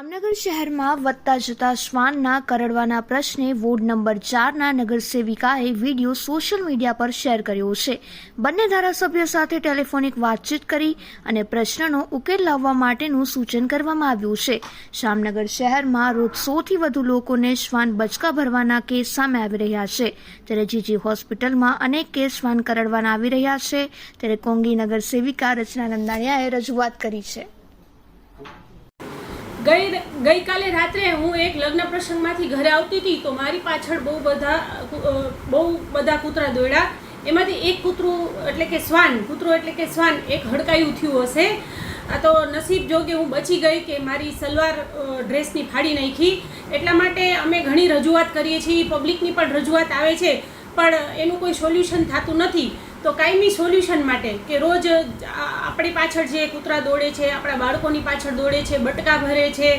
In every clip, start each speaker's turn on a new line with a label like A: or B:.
A: જામનગર શહેરમાં વધતા જતા શ્વાનના કરડવાના પ્રશ્ને વોર્ડ નંબર ચારના નગરસેવિકાએ વીડિયો સોશિયલ મીડિયા પર શેર કર્યો છે. બંને ધારાસભ્યો સાથે ટેલિફોનિક વાતચીત કરી અને પ્રશ્નનો ઉકેલ લાવવા માટેનું સૂચન કરવામાં આવ્યું છે. જામનગર શહેરમાં રોજ સોથી વધુ લોકોને શ્વાન બચકા ભરવાના કેસ સામે આવી રહ્યા છે. ત્યારે જીજી હોસ્પિટલમાં અનેક કેસ શ્વાન કરડવાના આવી રહ્યા છે, ત્યારે કોંગી નગરસેવિકા રચના નંદાણીયાએ રજૂઆત કરી છે.
B: ગઈ ગઈકાલે રાત્રે હું એક લગ્ન પ્રસંગમાંથી ઘરે આવતી હતી તો મારી પાછળ બહુ બધા બહુ બધા કૂતરા દોડ્યા. એમાંથી એક કૂતરું એટલે કે શ્વાન, કૂતરું એટલે કે શ્વાન, એક હડકાયું થયું હશે. આ તો નસીબ જોગે હું બચી ગઈ કે મારી સલવાર ડ્રેસની ફાડી નાખી. એટલા માટે અમે ઘણી રજૂઆત કરીએ છીએ, પબ્લિકની પણ રજૂઆત આવે છે. પણ એનું કોઈ સોલ્યુશન થતું નથી. તો કાયમી સોલ્યુશન માટે કે રોજ આપણી પાછળ જે કૂતરા દોડે છે, આપણા બાળકોની પાછળ દોડે છે, બટકા ભરે છે,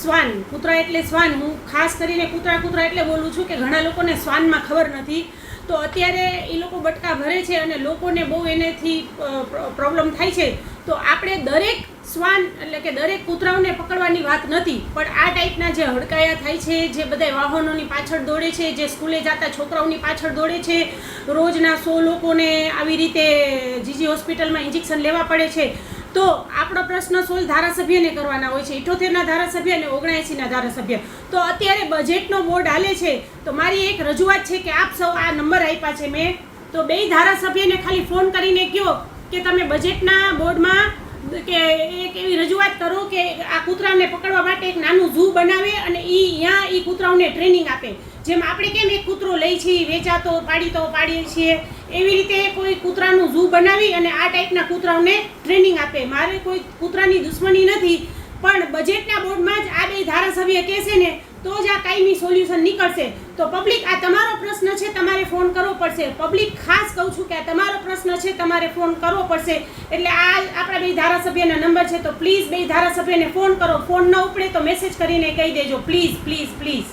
B: શ્વાન, કૂતરા એટલે શ્વાન. હું ખાસ કરીને કૂતરા કૂતરા એટલે બોલું છું કે ઘણા લોકોને શ્વાનમાં ખબર નથી. તો અત્યારે એ લોકો બટકા ભરે છે અને લોકોને બહુ એનેથી પ્રોબ્લેમ થાય છે. તો આપણે દરેક શ્વાન એટલે કે દરેક કૂતરાઓને પકડવાની વાત નથી, પણ આ ટાઈપના જે હડકાયા થાય છે, જે બધા વાહનોની પાછળ દોડે છે, જે સ્કૂલે જતા છોકરાઓની પાછળ દોડે છે, રોજના સો લોકોને આવી રીતે જીજી હોસ્પિટલમાં ઇન્જેક્શન લેવા પડે છે. તો આપણો પ્રશ્ન સોલ ધારાસભ્યને કરવાના હોય છે, ઇઠોતેરના ધારાસભ્ય અને ઓગણએંસીના ધારાસભ્ય. તો અત્યારે બજેટનો બોર્ડ હાલે છે, તો મારી એક રજૂઆત છે કે આપ સૌ આ નંબર આપ્યા છે મેં. તો બે ધારાસભ્યને ખાલી ફોન કરીને કહો કે તમે બજેટના બોર્ડમાં કે એક એવી રજૂઆત કરો કે આ કૂતરાને પકડવા માટે એક નાનું ઝૂ બનાવે અને એ ત્યાં એ કૂતરાઓને ટ્રેનિંગ આપે. જેમ આપણે કેમ એક કૂતરો લઈ છીએ, વેચાતો, પાડીતો, પાડીએ છીએ, એવી રીતે કોઈ કૂતરાનું ઝૂ બનાવી અને આ ટાઈપના કૂતરાઓને ટ્રેનિંગ આપે. મારે કોઈ કૂતરાની દુશ્મની નથી, પણ બજેટના બોર્ડમાં જ આ બે ધારાસભ્ય કહેશે ને, તો જ આ કાયમી સોલ્યુશન નીકળશે. તો પબ્લિક આ તમારો પ્રશ્ન ફોન કરવો પડશે. પબ્લિક ખાસ કહું છું કે આ તમારો પ્રશ્ન છે, તમારે ફોન કરવો પડશે. એટલે આ આપણા બે ધારાસભ્યના નંબર છે, તો પ્લીઝ બે ધારાસભ્યને ફોન કરો. ફોન ન ઉપડે તો મેસેજ કરીને કહી દેજો પ્લીઝ પ્લીઝ પ્લીઝ